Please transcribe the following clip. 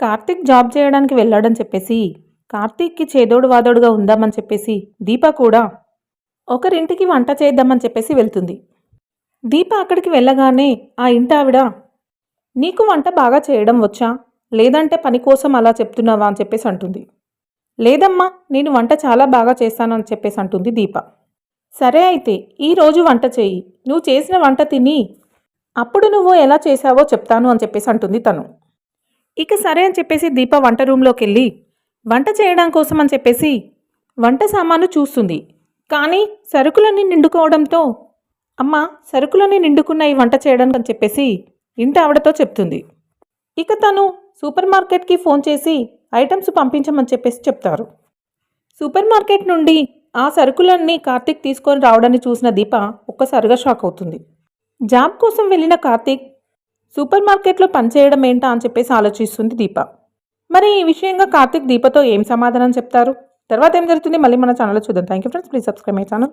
Karthik job చేయడానికి వెళ్ళాడని చెప్పేసి. కార్తీక్కి చేదోడు వాదోడుగా ఉందామని చెప్పేసి దీప కూడా ఒకరింటికి వంట చేద్దామని చెప్పేసి వెళ్తుంది. దీప అక్కడికి వెళ్ళగానే ఆ ఇంటి ఆవిడ నీకు వంట బాగా చేయడం వచ్చా? లేదంటే పని కోసం అలా చెప్తున్నావా? అని చెప్పేసి అంటుంది. లేదమ్మా నేను వంట చాలా బాగా చేస్తాను అని చెప్పేసి అంటుంది దీప. సరే అయితే ఈరోజు వంట చేయి. నువ్వు చేసిన వంట తిని అప్పుడు నువ్వు ఎలా చేసావో చెప్తాను అని చెప్పేసి అంటుంది తను. ఇక సరే అని చెప్పేసి దీప వంట రూమ్లోకి వెళ్ళి వంట చేయడం కోసం అని చెప్పేసి వంట సామాను చూస్తుంది. కానీ సరుకులన్నీ నిండుకోవడంతో అమ్మ సరుకులన్నీ నిండుకున్నాయి వంట చేయడానికి అని చెప్పేసి ఇంటి ఆవిడతో చెప్తుంది. ఇక తను సూపర్ మార్కెట్కి ఫోన్ చేసి ఐటమ్స్ పంపించమని చెప్పేసి చెప్తారు. సూపర్ మార్కెట్ నుండి ఆ సరుకులన్నీ కార్తీక్ తీసుకొని రావడాన్ని చూసిన దీప ఒక్కసారిగా షాక్ అవుతుంది. జాబ్ కోసం వెళ్ళిన కార్తీక్ సూపర్ మార్కెట్లో పనిచేయడం ఏంటా అని చెప్పేసి ఆలోచిస్తుంది దీప. మరి ఈ విషయంగా కార్తీక్ దీపతో ఏం సమాధానం చెప్తారు? తర్వాత ఏం జరుగుతుంది? మళ్ళీ మన ఛానల్లో చూద్దాం. Thank you friends please subscribe my channel